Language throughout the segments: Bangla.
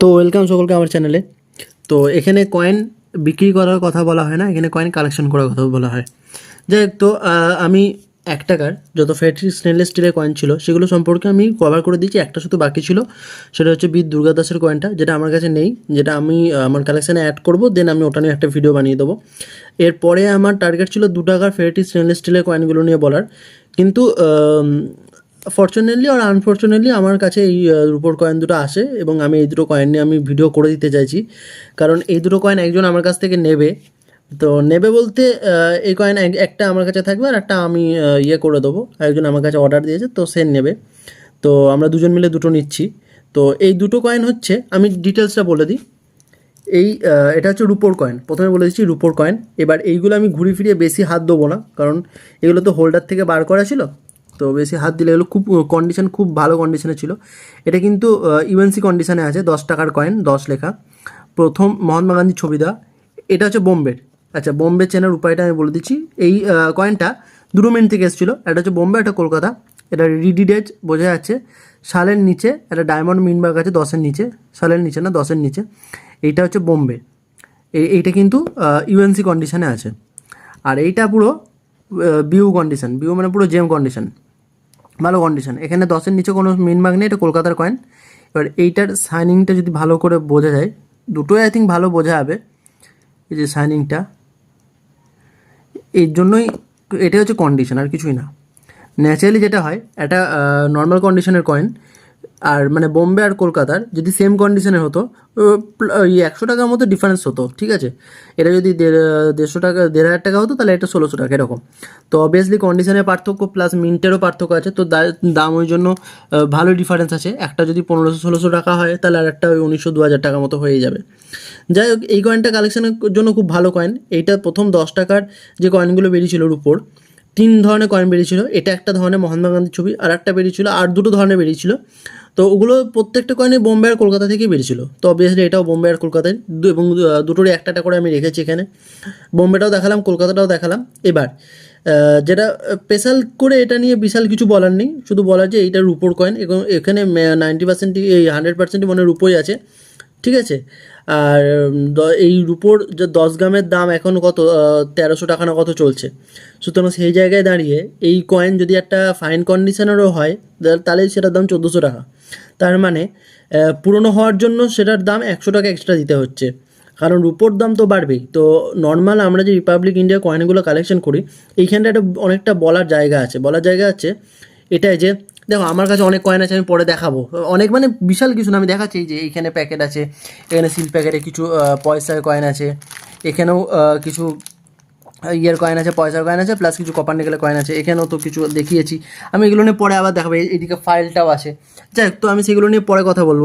তো ওয়েলকাম সকলকে আমার চ্যানেলে তো এখানে কয়েন বিক্রি করার কথা বলা হয় না, এখানে কয়েন কালেকশন করার কথা বলা হয়। যাই তো আমি এক টাকার যত ফ্যাক্টরি স্টেনলেস স্টিলের কয়েন ছিল, সেগুলো সম্পর্কে আমি কভার করে দিয়েছি, একটা শুধু বাকি ছিল, সেটা হচ্ছে বীর দুর্গাদাসের কয়েনটা যেটা আমার কাছে নেই, যেটা আমি আমার কালেকশানে অ্যাড করব দেন আমি ওটা নিয়ে একটা ভিডিও বানিয়ে দেবো। এরপরে আমার টার্গেট ছিল দু টাকার ফেরিটি স্টেনলেস স্টিলের কয়েনগুলো নিয়ে বলার। কিন্তু ফর্চুনেটলি আর আনফর্চুনেটলি আমার কাছে এই রুপোর কয়েন দুটো আসে এবং আমি এই দুটো কয়েন নিয়ে আমি ভিডিও করে দিতে চাইছি। কারণ এই দুটো কয়েন একজন আমার কাছ থেকে নেবে। তো নেবে বলতে এই কয়েন এক- একটা আমার কাছে থাকবে আর একটা আমি ইয়ে করে দেবো। একজন আমার কাছে অর্ডার দিয়েছে, তো সে নেবে। তো আমরা দুজন মিলে দুটো নিচ্ছি। তো এই দুটো কয়েন হচ্ছে, আমি ডিটেলসটা বলে দিই। এই এটা হচ্ছে রুপোর কয়েন প্রথমে বলে দিচ্ছি রুপোর কয়েন এবার এইগুলো আমি ঘুরিয়ে ফিরিয়ে বেশি হাত দেবো না। কারণ এগুলো তো হোল্ডার থেকে বার করা ছিল। তো বেশি হাত দিলে এগুলো খুব কন্ডিশন খুব ভালো কন্ডিশনে ছিল। এটা কিন্তু ইউএনসি কন্ডিশনে আছে, দশ টাকার কয়েন দশ লেখা। প্রথম মহাত্মা গান্ধীর ছবি দেওয়া। এটা হচ্ছে বোম্বের। আচ্ছা বোম্বে চেনার উপায়টা আমি বলে দিচ্ছি। এই কয়েনটা দুটো মিনিট থেকে এসেছিল। একটা হচ্ছে বোম্বে একটা কলকাতা। এটা রিডিডেজ বোঝা যাচ্ছে। সালের নিচে একটা ডায়মন্ড মিনবার্গ আছে, দশের নিচে। সালের নিচে না, দশের নিচে। এইটা হচ্ছে বোম্বে। এই এইটা কিন্তু ইউএনসি কন্ডিশনে আছে। আর এইটা পুরো বিউ কন্ডিশন বিউ মানে পুরো জেম কন্ডিশন ভালো কন্ডিশন এখানে দশের নিচে কোনো মিনমার্ক নেই, এটা কলকাতার কয়েন এবার এইটার শাইনিংটা যদি ভালো করে বোঝা যায়, দুটোই আই থিঙ্ক ভালো বোঝা যাবে, এই যে শাইনিংটা এর জন্যই এটা হচ্ছে কন্ডিশন আর কিছুই না। ন্যাচারালি যেটা হয় এটা নর্মাল কন্ডিশনের কয়েন আর মানে বোম্বে আর কলকাতার যদি সেম কন্ডিশনের হতো ওই একশো টাকার মতো ডিফারেন্স হতো, ঠিক আছে? এটা যদি দেড়- দেড়শো টাকা, দেড় হাজার টাকা হতো, তাহলে এটা ষোলোশো টাকা, এরকম। তো অবভিয়াসলি কন্ডিশনের পার্থক্য প্লাস মিন্টেরও পার্থক্য আছে, তো দাম ওই জন্য ভালো ডিফারেন্স আছে। একটা যদি পনেরোশো, ষোলোশো টাকা হয়, তাহলে আর একটা ওই উনিশশো, দু হাজার টাকার মতো হয়ে যাবে। যাই হোক, এই কয়েনটা কালেকশনের জন্য খুব ভালো কয়েন এইটা প্রথম দশ টাকার যে কয়েনগুলো বেরিয়েছিল উপর তিন ধরনের কয়েন বেরিয়েছিল। এটা একটা ধরনের মহাত্মা গান্ধীর ছবি, আর একটা বেরিয়েছিল, আর দুটো ধরনের বেরিয়েছিল। তো ওগুলো প্রত্যেকটা কয়েনে বোম্বে আর কলকাতা থেকেই বেরিয়েছিল। তো অবভিয়াসলি এটাও বোম্বে আর কলকাতায়। এবং দুটোরই একটা করে আমি রেখেছি এখানে। বোম্বেটাও দেখালাম, কলকাতাটাও দেখালাম। এবার যেটা স্পেশাল করে এটা নিয়ে বিশাল কিছু বলার নেই। শুধু বলার যে এইটা রুপোর কয়েন এবং এখানে নাইনটি পার্সেন্টই এই হান্ড্রেড পার্সেন্টই মনে রুপোই আছে। ঠিক আছে? আর এই রুপোর যে দশ গ্রামের দাম এখন কত তেরোশো টাকা না কত চলছে। সুতরাং সেই জায়গায় দাঁড়িয়ে এই কয়েন যদি একটা ফাইন কন্ডিশনেরও হয় তাহলে সেটার দাম চোদ্দোশো টাকা। তার মানে পুরনো হওয়ার জন্য সেটার দাম একশো টাকা এক্সট্রা দিতে হচ্ছে। কারণ রুপোর দাম তো বাড়বেই। তো নর্মাল আমরা যে রিপাবলিক ইন্ডিয়া কয়েনগুলো কালেকশন করি এইখানটা একটা অনেকটা বলার জায়গা আছে। বলার জায়গা আছে, এটাই যে দেখো, আমার কাছে অনেক কয়েন আছে, আমি পরে দেখাবো। অনেক মানে বিশাল কিছু না, আমি দেখাচ্ছি যে এইখানে প্যাকেট আছে, এখানে সিল প্যাকেটে কিছু পয়সার কয়েন আছে, এখানেও কিছু ইয়ের কয়েন আছে, পয়সার কয়েন আছে প্লাস কিছু কপার নিকেলের কয়েন আছে, এখানেও তো কিছু দেখিয়েছি। আমি এগুলো নিয়ে পরে আবার দেখাবো এইদিকে ফাইলটাও আছে। যাই তো আমি সেগুলো নিয়ে পরে কথা বলব।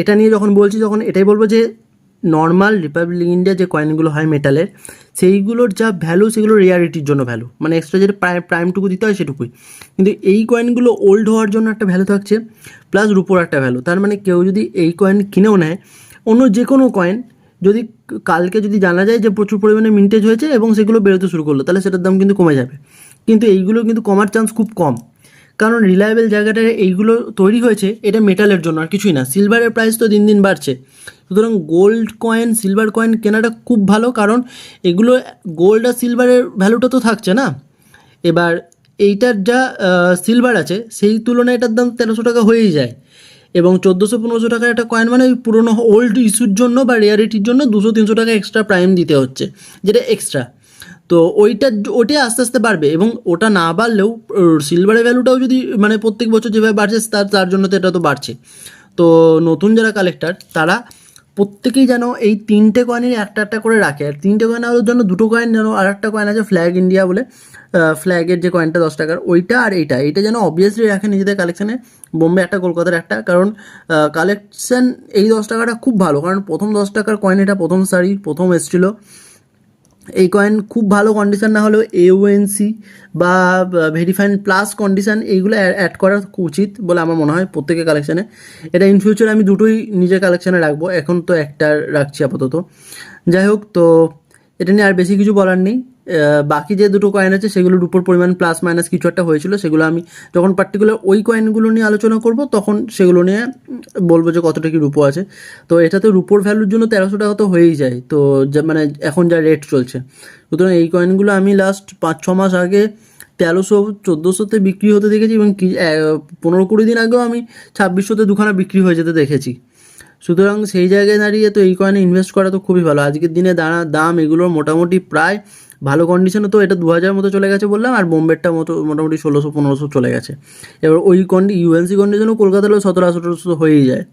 এটা নিয়ে যখন বলছি, তখন এটাই বলব যে নর্মাল রিপাবলিক ইন্ডিয়া যে কয়েনগুলো হয় মেটালের সেইগুলোর যা ভ্যালু সেগুলো রিয়ারিটির জন্য ভ্যালু মানে এক্সট্রা যেটা প্রাইম প্রাইমটুকু দিতে হয় সেটুকুই। কিন্তু এই কয়েনগুলো ওল্ড হওয়ার জন্য একটা ভ্যালু থাকছে প্লাস রুপোর একটা ভ্যালু তার মানে কেউ যদি এই কয়েন কিনেও নেয়, অন্য যে কোনো কয়েন যদি কালকে যদি জানা যায় যে প্রচুর পরিমাণে মিন্টেজ হয়েছে এবং সেগুলো বেরোতে শুরু করল, তাহলে সেটার দাম কিন্তু কমে যাবে। কিন্তু এইগুলো কিন্তু কমার চান্স খুব কম। কারণ রিলায়েবল জায়গাটায় এইগুলো তৈরি হয়েছে, এটা মেটালের জন্য, আর কিছুই না। সিলভারের প্রাইস তো দিন দিন বাড়ছে। সুতরাং গোল্ড কয়েন সিলভার কয়েন কেনাটা খুব ভালো, কারণ এগুলো গোল্ড আর সিলভারের ভ্যালুটা তো থাকছে না। এবার এইটার যা সিলভার আছে, সেই তুলনায় এটার দাম তেরোশো টাকা হয়েই যায়। এবং চোদ্দোশো পনেরোশো টাকার একটা কয়েন মানে ওই পুরোনো ওল্ড ইস্যুর জন্য বা রেয়ারিটির জন্য দুশো তিনশো টাকা এক্সট্রা প্রাইম দিতে হচ্ছে, যেটা এক্সট্রা তো ওইটা ওটাই আস্তে আস্তে বাড়বে এবং ওটা না বাড়লেও সিলভারের ভ্যালুটাও যদি মানে প্রত্যেক বছর যেভাবে বাড়ছে, তার তার জন্য তো এটা তো বাড়ছে। তো নতুন যারা কালেক্টর তারা প্রত্যেকেই যেন এই তিনটে কয়েনের একটা একটা করে রাখে। আর তিনটে কয়েন আলোর জন্য দুটো কয়েন যেন আর একটা কয়েন আছে ফ্ল্যাগ ইন্ডিয়া বলে ফ্ল্যাগের যে কয়েনটা দশ টাকার, ওইটা আর এইটা। এইটা যেন অবভিয়াসলি রাখে নিজেদের কালেকশানে বোম্বে একটা, কলকাতার একটা। কারণ কালেকশন এই দশ টাকাটা খুব ভালো। কারণ প্রথম দশ টাকার কয়েন এটা প্রথম শাড়ি, প্রথম এসেছিল। এই কয়েন খুব ভালো কন্ডিশান না হলেও এওএনসি বা ভেরিফাইন প্লাস কন্ডিশান এইগুলো অ্যাড করা উচিত বলে আমার মনে হয় প্রত্যেকের কালেকশানে এটা ইন ফিউচার আমি দুটোই নিজের কালেকশানে রাখব, এখন তো একটা রাখছি আপাতত। যাই হোক, তো এটা নিয়ে আর বেশি কিছু বলার নেই। বাকি যে দুটো কয়েন আছে, সেগুলোর উপর পরিমাণ প্লাস মাইনাস কিছু একটা হয়েছিল, সেগুলো আমি যখন পার্টিকুলার ওই কয়েনগুলো নিয়ে আলোচনা করব, তখন সেগুলো নিয়ে বলব যে কতটা কি রুপো আছে। তো এটাতে রুপোর ভ্যালুর জন্য তেরোশো টাকা তো হয়েই যায়। তো যা মানে এখন যা রেট চলছে। সুতরাং এই কয়েনগুলো আমি লাস্ট পাঁচ, ছ মাস আগে তেরোশো চোদ্দোশোতে বিক্রি হতে দেখেছি এবং কি পনেরো কুড়ি দিন আগেও আমি ছাব্বিশশোতে দুখানা বিক্রি হয়ে যেতে দেখেছি। সুতরাং সেই জায়গায় দাঁড়িয়ে তো এই কয়েনে ইনভেস্ট করা তো খুবই ভালো। আজকের দিনে দাঁড়া, দাম এগুলোর মোটামুটি প্রায় ভালো কন্ডিশনে তো এটা দু হাজার মতো চলে গেছে বললাম, আর বোম্বেরটা মতো মোটামুটি ষোলোশো, পনেরোশো চলে গেছে। এবার ওই কন্ডি ইউএনসি কন্ডিশনও কলকাতাতেও সতেরো, আঠেরোশো হয়েই যায়।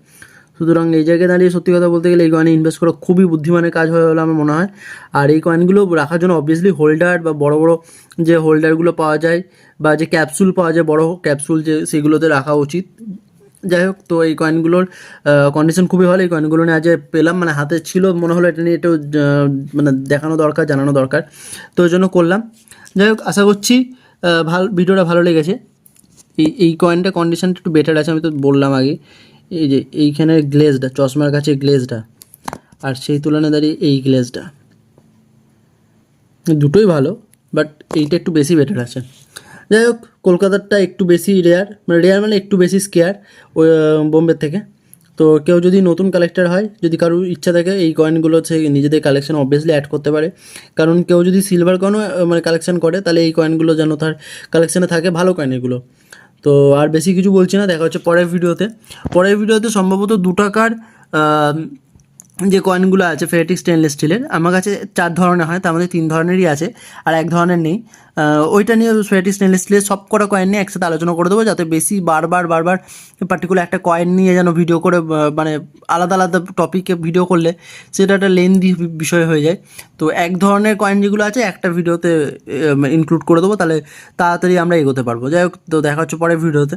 সুতরাং এই জায়গায় দাঁড়িয়ে সত্যি কথা বলতে গেলে এই কয়েনে ইনভেস্ট করা খুবই বুদ্ধিমানের কাজ হয় বলে আমার মনে হয়। আর এই কয়েনগুলো রাখার জন্য অবভিয়াসলি হোল্ডার বা বড় বড় যে হোল্ডারগুলো পাওয়া যায় বা যে ক্যাপসুল পাওয়া যায়, বড় ক্যাপসুল যে সেগুলোতে রাখা উচিত। যাই হোক তো এই কয়েনগুলোর কন্ডিশন খুবই ভালো। এই কয়েনগুলো নিয়ে আজ পেলাম মানে হাতে ছিল, মনে হলো এটা নিয়ে একটু মানে দেখানো দরকার, জানানো দরকার। তো ওই জন্য করলাম। যাই হোক আশা করছি ভালো, ভিডিওটা ভালো লেগেছে। এই এই কয়েনটা কন্ডিশনটা একটু বেটার আছে, আমি তো বললাম আগে। এই যে, এইখানে গ্লেজটা চশমার কাছে গ্লেজটা আর সেই তুলনায় দাঁড়িয়ে এই গ্লেজটা দুটোই ভালো বাট এইটা একটু বেশি বেটার আছে। যাই হোক কলকাতারটা একটু বেশি রেয়ার মানে রেয়ার মানে একটু বেশি স্কেয়ার ওই বোম্বের থেকে। তো কেউ যদি নতুন কালেক্টর হয়, যদি কারোর ইচ্ছা থাকে, এই কয়েনগুলো হচ্ছে নিজেদের কালেকশন অবভিয়াসলি অ্যাড করতে পারে। কারণ কেউ যদি সিলভার কয়েনও মানে কালেকশন করে, তাহলে এই কয়েনগুলো যেন তার কালেকশানে থাকে ভালো কয়েন এগুলো তো আর বেশি কিছু বলছি না, দেখা হচ্ছে পরের ভিডিওতে। পরের ভিডিওতে সম্ভবত দু টাকার যে কয়েনগুলো আছে ফেরেটিক স্টেনলেস স্টিলের আমার কাছে চার ধরনের হয়, তার মধ্যে তিন ধরনেরই আছে, আর এক ধরনের নেই। ওইটা নিয়ে ফেরেটিক স্টেনলেস স্টিলের সব কটা কয়েন নিয়ে একসাথে আলোচনা করে দেবো, যাতে বেশি বারবার বারবার পার্টিকুলার একটা কয়েন নিয়ে যেন ভিডিও করে মানে আলাদা আলাদা টপিকে ভিডিও করলে সেটা একটা লেন্দি বিষয় হয়ে যায়। তো এক ধরনের কয়েন যেগুলো আছে, একটা ভিডিওতে ইনক্লুড করে দেবো, তাহলে তাড়াতাড়ি আমরা এগোতে পারব। যাই হোক, তো দেখা হচ্ছে পরের ভিডিওতে